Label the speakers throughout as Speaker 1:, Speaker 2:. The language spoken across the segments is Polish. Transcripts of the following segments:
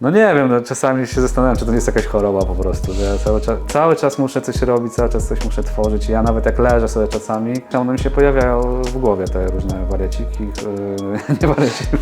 Speaker 1: No nie wiem, no czasami się zastanawiam, czy to nie jest jakaś choroba po prostu, że ja cały czas, cały czas muszę coś robić, cały czas coś muszę tworzyć i ja nawet jak leżę sobie czasami, one mi się pojawiają w głowie te różne wariaciki, yy, nie wariaciki,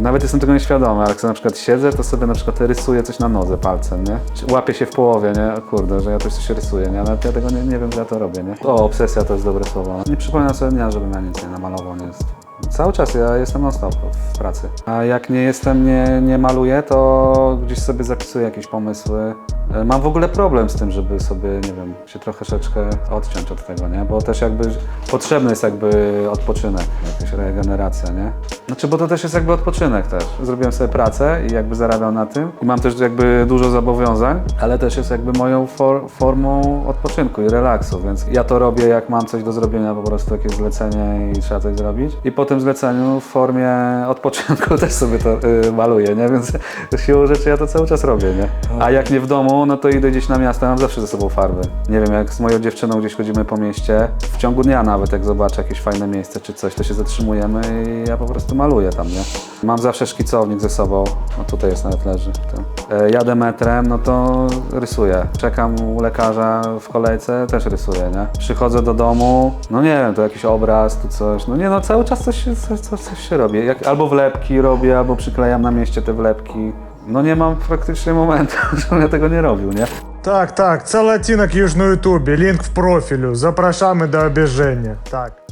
Speaker 1: nawet jestem tego nieświadomy, ale jak na przykład siedzę, to sobie na przykład rysuję coś na nodze palcem, nie? Łapię się w połowie, nie? O Kurde, że ja coś coś rysuję, nie? Ale ja tego nie, nie wiem, że ja to robię, nie? O, obsesja to jest dobre słowo. Nie przypominam sobie dnia, żebym ja nic nie namalował, nie jest. Cały czas ja jestem non stop w pracy. A jak nie jestem, nie, nie maluję, to gdzieś sobie zapisuję jakieś pomysły. E, Mam w ogóle problem z tym, żeby sobie, nie wiem, się troszeczkę odciąć od tego, nie? Bo też jakby potrzebny jest jakby odpoczynek, jakaś regeneracja, nie? Znaczy, bo to też jest jakby odpoczynek też. Zrobiłem sobie pracę i jakby zarabiam na tym. I mam też jakby dużo zobowiązań, ale też jest jakby moją for, formą odpoczynku i relaksu, więc ja to robię, jak mam coś do zrobienia, po prostu jakieś zlecenie i trzeba coś zrobić. I po tym zleceniu w formie odpoczynku też sobie to y, maluję, nie? Więc siłą rzeczy ja to cały czas robię, nie? A jak nie w domu, no to idę gdzieś na miasto, mam zawsze ze sobą farby. Nie wiem, jak z moją dziewczyną gdzieś chodzimy po mieście, w ciągu dnia nawet, jak zobaczę jakieś fajne miejsce czy coś, to się zatrzymujemy i ja po prostu maluję tam, nie? Mam zawsze szkicownik ze sobą, no tutaj jest nawet leży. E, jadę metrem, no to rysuję. Czekam u lekarza w kolejce, też rysuję, nie? Przychodzę do domu, no nie wiem, to jakiś obraz, to coś, no nie no, cały czas coś, coś, coś, się robi. Jak, albo wlepki robię, albo przyklejam na mieście te wlepki. No nie mam praktycznie momentu, żebym ja tego nie robił, nie?
Speaker 2: Tak, tak, cały odcinek już na YouTubie, link w profilu. Zapraszamy do obejrzenia. Tak.